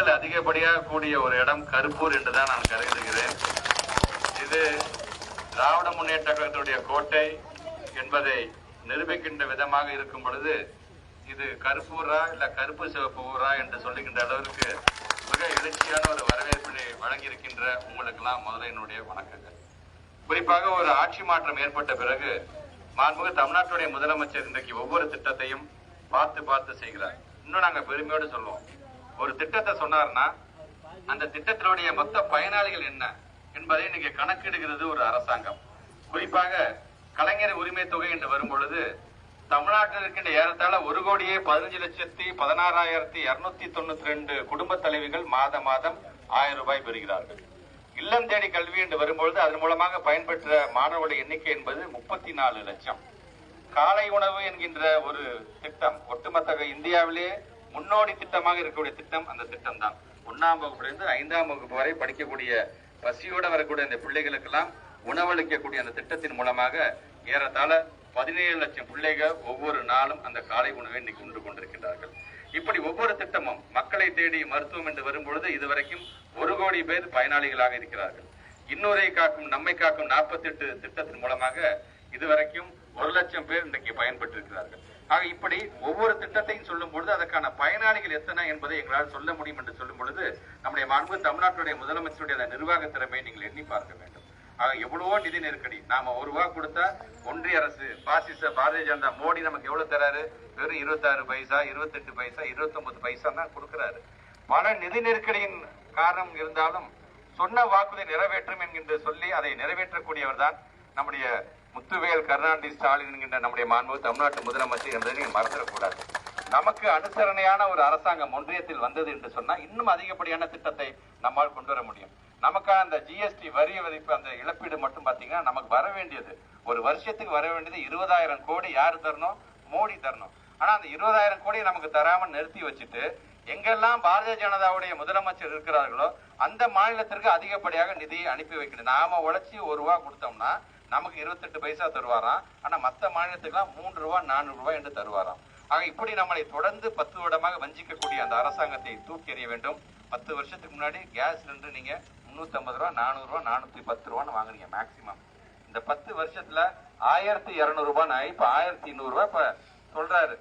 மக்கள் அதிகப்படியாக கூடிய ஒரு இடம் கருப்பூர் என்று தான் நான் கருதுகிறேன். இது திராவிட முன்னேற்ற கழகத்துடைய கோட்டை என்பதை நிரூபிக்கின்ற விதமாக இருக்கும் பொழுது இது கருப்பூரா இல்ல கருப்பு சிவப்பு ஊரா என்று சொல்லுகின்ற அளவிற்கு மிக எழுச்சியான ஒரு வரவேற்பினை வழங்கியிருக்கின்ற உங்களுக்கெல்லாம் முதல்ல என்னுடைய வணக்கங்கள். குறிப்பாக ஒரு ஆட்சி மாற்றம் ஏற்பட்ட பிறகு மாண்புமிகு தமிழ்நாட்டுடைய முதலமைச்சர் இன்றைக்கு ஒவ்வொரு திட்டத்தையும் பார்த்து பார்த்து செய்கிறார். இன்னும் நாங்க பெருமையோடு சொல்லுவோம் ஒரு திட்டத்தை சொன்னார்னா அந்த திட்டத்தினுடைய மொத்த பயனாளிகள் என்ன என்பதை நீங்க கணக்கிடுகிறது ஒரு அரசாங்கம். குறிப்பாக கலைஞர் உரிமை தொகை என்று வரும்பொழுது தமிழ்நாட்டில் இருக்கின்ற ஏறத்தாழ ஒரு கோடியே பதினஞ்சு லட்சத்தி பதினாறாயிரத்தி இருநூத்தி தொண்ணூத்தி ரெண்டு குடும்ப தலைவிகள் மாத மாதம் ஆயிரம் ரூபாய் பெறுகிறார்கள். இல்லம் தேடி கல்வி என்று வரும்பொழுது அதன் மூலமாக பயன்பெற்ற மாணவர்களுடைய எண்ணிக்கை என்பது முப்பத்தி நாலு லட்சம். காலை உணவு என்கின்ற ஒரு திட்டம் ஒட்டுமொத்த இந்தியாவிலே முன்னோடி திட்டமாக இருக்கக்கூடிய திட்டம் அந்த திட்டம் தான் ஒன்னாம் வகுப்புலேருந்து ஐந்தாம் வகுப்பு வரை படிக்கக்கூடிய பசியோட வரக்கூடிய இந்த பிள்ளைகளுக்கெல்லாம் உணவளிக்கக்கூடிய அந்த திட்டத்தின் மூலமாக ஏறத்தாழ பதினேழு லட்சம் பிள்ளைகள் ஒவ்வொரு நாளும் அந்த காலை உணவை இன்னைக்கு உண்டு கொண்டிருக்கின்றார்கள். இப்படி ஒவ்வொரு திட்டமும் மக்களை தேடி மருத்துவம் என்று வரும்பொழுது இதுவரைக்கும் ஒரு கோடி பேர் பயனாளிகளாக இருக்கிறார்கள். இன்னொரை காக்கும் நம்மை காக்கும் 48 திட்டத்தின் மூலமாக இதுவரைக்கும் ஒரு லட்சம் பேர் இன்றைக்கு பயன்பெற்றிருக்கிறார்கள். ஆக இப்படி ஒவ்வொரு திட்டத்தையும் சொல்லும் பொழுது அதற்கான பயனாளிகள் எத்தனை என்பதை எங்களால் சொல்ல முடியும் என்று சொல்லும் பொழுது நம்முடைய மாண்பு தமிழ்நாட்டுடைய முதலமைச்சருடைய அந்த நிர்வாக திறமையை நீங்கள் எண்ணி பார்க்க வேண்டும். ஆக எவ்வளவோ நிதி நெருக்கடி. நாம ஒரு ரூபா கொடுத்தா ஒன்றிய அரசு பாசிச பாரதிய ஜனதா மோடி நமக்கு எவ்வளவு தராரு? வெறும் இருபத்தாறு பைசா இருபத்தெட்டு பைசா இருபத்தொன்பது பைசா தான் கொடுக்கிறாரு. பல நிதி நெருக்கடியின் காரணம் இருந்தாலும் சொன்ன வாக்குறுதி நிறைவேற்றும் என்கின்ற சொல்லி அதை நிறைவேற்றக்கூடியவர் தான் நம்முடைய முத்துவேல் கருணாநிதி ஸ்டாலின் என்கின்ற நம்முடைய மாண்பு தமிழ்நாட்டு முதலமைச்சர் என்பதை நீங்கள் மறந்துடக்கூடாது. நமக்கு அனுசரணையான ஒரு அரசாங்கம் ஒன்றியத்தில் வந்தது என்று சொன்னால் இன்னும் அதிகப்படியான திட்டத்தை நம்மால் கொண்டு வர முடியும். நமக்கான அந்த ஜிஎஸ்டி வரி விதிப்பு அந்த இழப்பீடு மட்டும் பார்த்தீங்கன்னா நமக்கு வர வேண்டியது. ஒரு வருஷத்துக்கு வர வேண்டியது இருபதாயிரம் கோடி யார் தரணும்? மோடி தரணும். ஆனால் அந்த இருபதாயிரம் கோடியை நமக்கு தராமல் நிறுத்தி வச்சுட்டு எங்கெல்லாம் பாரதிய ஜனதாவுடைய முதலமைச்சர் இருக்கிறார்களோ அந்த மாநிலத்திற்கு அதிகப்படியாக நிதியை அனுப்பி வைக்கணும். நாம உழைச்சி ஒரு ரூபா கொடுத்தோம்னா நமக்கு இருபத்தெட்டு பைசா தருவாராம். ஆனா மத்த மாநிலத்துக்குலாம் மூன்று ரூபா நானூறு ரூபாய் என்று தருவாராம். ஆக இப்படி நம்மளை தொடர்ந்து பத்து வருடமாக வஞ்சிக்கக்கூடிய அந்த அரசாங்கத்தை தூக்கி எறிய வேண்டும். பத்து வருஷத்துக்கு முன்னாடி கேஸ் சிலிண்டர் நீங்க முன்னூத்தி ஐம்பது ரூபா நானூறு ரூபா நானூத்தி பத்து ரூபான்னு வாங்குறீங்க மேக்சிமம் இந்த பத்து வருஷத்துல ஆயிரத்தி இருநூறு ஆகி இப்ப ஆயிரத்தி நூறு ரூபாய் இப்ப சொல்றாரு.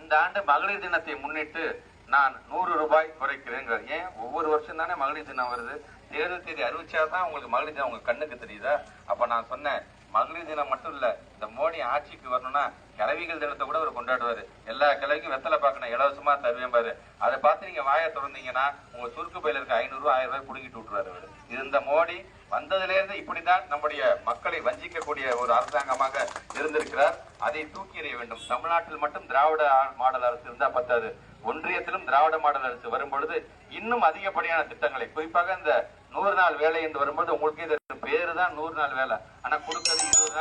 இந்த ஆண்டு மகளிர் தினத்தை முன்னிட்டு நான் நூறு ரூபாய் குறைக்கிறேங்கிறார் ஏன்? ஒவ்வொரு வருஷம் தானே மகளிர் தினம் வருது. தேர்தல் தேதி அறிவிச்சா தான் உங்களுக்கு மகளிர் தினம் உங்க கண்ணுக்கு தெரியுதா? அப்ப நான் சொன்னேன் மகளிர் தினம் மட்டும் இல்ல இந்த மோடி ஆட்சிக்கு வரணும்னா கிழவிகள் தினத்தை கூட அவர் கொண்டாடுவாரு. எல்லா கிழவிக்கும் வெத்தலை பார்க்கணும் இலவசமா தருவேன் பாரு. அதை பார்த்து நீங்க வாயை திறந்தீங்கன்னா உங்க சுருக்கு பையில இருக்க ஐநூறு ரூபாய் ஆயிரம் ரூபாய் புடுங்கிட்டு விட்டுருவாரு இது இந்த மோடி வந்ததிலிருந்து இப்படிதான் நம்முடைய மக்களை வஞ்சிக்கக்கூடிய ஒரு அரசாங்கமாக இருந்திருக்கிறார். அதை தூக்கி எறிய வேண்டும். தமிழ்நாட்டில் மட்டும் திராவிட மாடல் அரசு இருந்தா பத்தாது. ஒன்றியத்திலும் திராவிட மாடல் அரசு வரும்பொழுது இன்னும் அதிகப்படியான திட்டங்களை குறிப்பாக இந்த நூறு நாள் வேலை என்று வரும்போது உங்களுக்கு இது பேரு தான் நூறு நாள் வேலை. ஆனா கொடுக்கறது இருபது நாள்